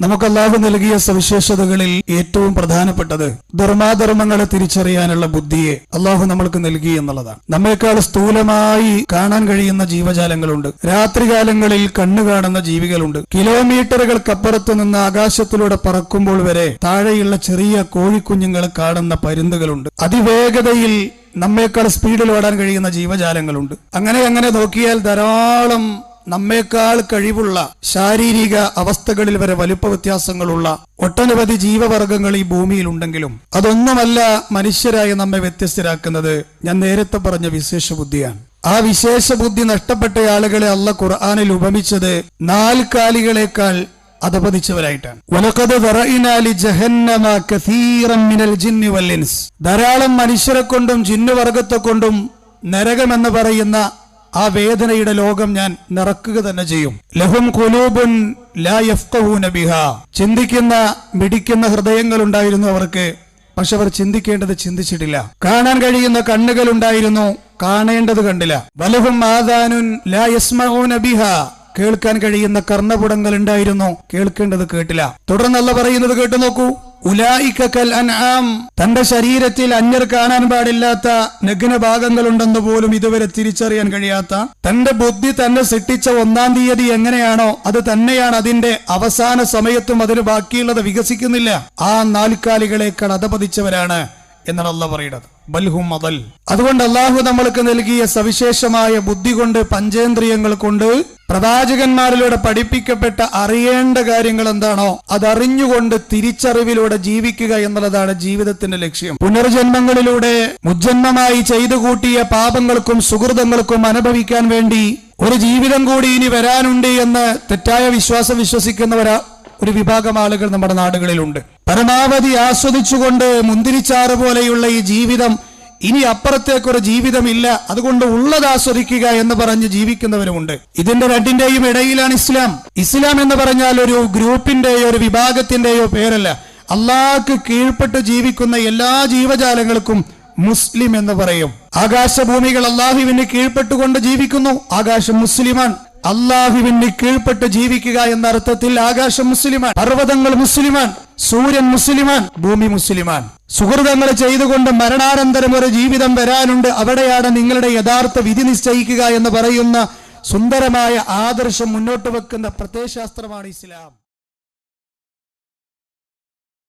നമുക്ക് അല്ലാതെ നൽകിയ സവിശേഷതകളിൽ ഏറ്റവും പ്രധാനപ്പെട്ടത് ധർമാധർമ്മങ്ങളെ തിരിച്ചറിയാനുള്ള ബുദ്ധിയെ അള്ളാഹു നമ്മൾക്ക് നൽകി എന്നുള്ളതാണ്. നമ്മേക്കാൾ സ്ഥൂലമായി കാണാൻ കഴിയുന്ന ജീവജാലങ്ങളുണ്ട്. രാത്രികാലങ്ങളിൽ കണ്ണു കാണുന്ന ജീവികളുണ്ട്. കിലോമീറ്ററുകൾക്കപ്പുറത്ത് നിന്ന് ആകാശത്തിലൂടെ പറക്കുമ്പോൾ വരെ താഴെയുള്ള ചെറിയ കോഴിക്കുഞ്ഞുങ്ങൾ കാണുന്ന പരുന്തുകളുണ്ട്. അതിവേഗതയിൽ നമ്മേക്കാൾ സ്പീഡിൽ ഓടാൻ കഴിയുന്ന ജീവജാലങ്ങളുണ്ട്. അങ്ങനെ അങ്ങനെ നോക്കിയാൽ ധാരാളം നമ്മേക്കാൾ കഴിവുള്ള ശാരീരിക അവസ്ഥകളിൽ വരെ വലുപ്പ വ്യത്യാസങ്ങളുള്ള ഒട്ടനവധി ജീവവർഗങ്ങൾ ഈ ഭൂമിയിൽ ഉണ്ടെങ്കിലും അതൊന്നുമല്ല മനുഷ്യരായി നമ്മെ വ്യത്യസ്തരാക്കുന്നത് ഞാൻ നേരത്തെ പറഞ്ഞ വിശേഷ ബുദ്ധിയാണ് ആ വിശേഷ ബുദ്ധി നഷ്ടപ്പെട്ട ആളുകളെ അല്ല ഖുർആാനിൽ ഉപമിച്ചത് നാൽക്കാലികളെക്കാൾ അധപതിച്ചവരായിട്ടാണ്. ധാരാളം മനുഷ്യരെ കൊണ്ടും ജിന്നുവർഗത്തെ കൊണ്ടും നരകമെന്ന് പറയുന്ന ആ വേദനയുടെ ലോകം ഞാൻ നിറക്കുക തന്നെ ചെയ്യും. ലഹും കുലൂബുൻ ബിഹാ. ചിന്തിക്കുന്ന മിടിക്കുന്ന ഹൃദയങ്ങൾ ഉണ്ടായിരുന്നു അവർക്ക്. പക്ഷെ അവർ ചിന്തിക്കേണ്ടത് ചിന്തിച്ചിട്ടില്ല. കാണാൻ കഴിയുന്ന കണ്ണുകൾ ഉണ്ടായിരുന്നു കാണേണ്ടത് കണ്ടില്ല. വലഹും ആദാനുൻ ലാ കേൾക്കാൻ കഴിയുന്ന കർണപുടങ്ങൾ ഉണ്ടായിരുന്നു കേൾക്കേണ്ടത് കേട്ടില്ല. തുടർന്നല്ല പറയുന്നത് കേട്ടു നോക്കൂ. ഉലായിക്കൽ അൻആം തന്റെ ശരീരത്തിൽ അന്യർ കാണാൻ പാടില്ലാത്ത നഗ്ന ഭാഗങ്ങളുണ്ടെന്ന് പോലും ഇതുവരെ തിരിച്ചറിയാൻ കഴിയാത്ത തന്റെ ബുദ്ധി തന്നെ സൃഷ്ടിച്ച ഒന്നാം തീയതി എങ്ങനെയാണോ അത് തന്നെയാണ് അതിന്റെ അവസാന സമയത്തും അതിന് ബാക്കിയുള്ളത് വികസിക്കുന്നില്ല. ആ നാൽക്കാലികളെക്കാൾ അധപതിച്ചവരാണ് എന്നാണ് അല്ല പറയുന്നത്. ബൽഹും അതൽ അതുകൊണ്ട് അള്ളാഹു നമ്മൾക്ക് നൽകിയ സവിശേഷമായ ബുദ്ധി കൊണ്ട് പഞ്ചേന്ദ്രിയങ്ങൾ കൊണ്ട് പ്രവാചകന്മാരിലൂടെ പഠിപ്പിക്കപ്പെട്ട അറിയേണ്ട കാര്യങ്ങൾ എന്താണോ അതറിഞ്ഞുകൊണ്ട് തിരിച്ചറിവിലൂടെ ജീവിക്കുക എന്നുള്ളതാണ് ജീവിതത്തിന്റെ ലക്ഷ്യം. പുനർജന്മങ്ങളിലൂടെ മുജ്ജന്മമായി ചെയ്തു കൂട്ടിയ പാപങ്ങൾക്കും സുഹൃതങ്ങൾക്കും അനുഭവിക്കാൻ വേണ്ടി ഒരു ജീവിതം കൂടി ഇനി വരാനുണ്ട് എന്ന് തെറ്റായ വിശ്വാസം വിശ്വസിക്കുന്നവരാ ഒരു വിഭാഗം ആളുകൾ നമ്മുടെ നാടുകളിലുണ്ട്. പരമാവധി ആസ്വദിച്ചുകൊണ്ട് മുന്തിരിച്ചാറ് പോലെയുള്ള ഈ ജീവിതം ഇനി അപ്പുറത്തേക്കൊരു ജീവിതമില്ല. അതുകൊണ്ട് ഉള്ളത് ആസ്വദിക്കുക എന്ന് പറഞ്ഞ് ജീവിക്കുന്നവരുമുണ്ട്. ഇതിന്റെ രണ്ടിന്റെയും ഇടയിലാണ് ഇസ്ലാം. ഇസ്ലാം എന്ന് പറഞ്ഞാൽ ഒരു ഗ്രൂപ്പിന്റെയോ ഒരു വിഭാഗത്തിന്റെയോ പേരല്ല. അള്ളാഹ്ക്ക് കീഴ്പ്പെട്ട് ജീവിക്കുന്ന എല്ലാ ജീവജാലങ്ങൾക്കും മുസ്ലിം എന്ന് പറയും. ആകാശഭൂമികൾ അള്ളാഹുവിന് കീഴ്പ്പെട്ടുകൊണ്ട് ജീവിക്കുന്നു. ആകാശം മുസ്ലിമാണ്. അള്ളാഹുവിന് കീഴ്പ്പെട്ട് ജീവിക്കുക എന്ന അർത്ഥത്തിൽ ആകാശം മുസ്ലിമാണ്. പർവതങ്ങൾ മുസ്ലിമാൻ സൂര്യൻ മുസ്ലിമാൻ ഭൂമി മുസ്ലിമാൻ. സുഹൃതങ്ങൾ ചെയ്തുകൊണ്ട് മരണാനന്തരം ഒരു ജീവിതം വരാനുണ്ട്. അവിടെയാണ് നിങ്ങളുടെ യഥാർത്ഥ വിധി നിശ്ചയിക്കുക എന്ന് പറയുന്ന സുന്ദരമായ ആദർശം മുന്നോട്ട് വെക്കുന്ന പ്രത്യയശാസ്ത്രമാണ് ഇസ്ലാം.